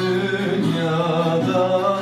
dünyada.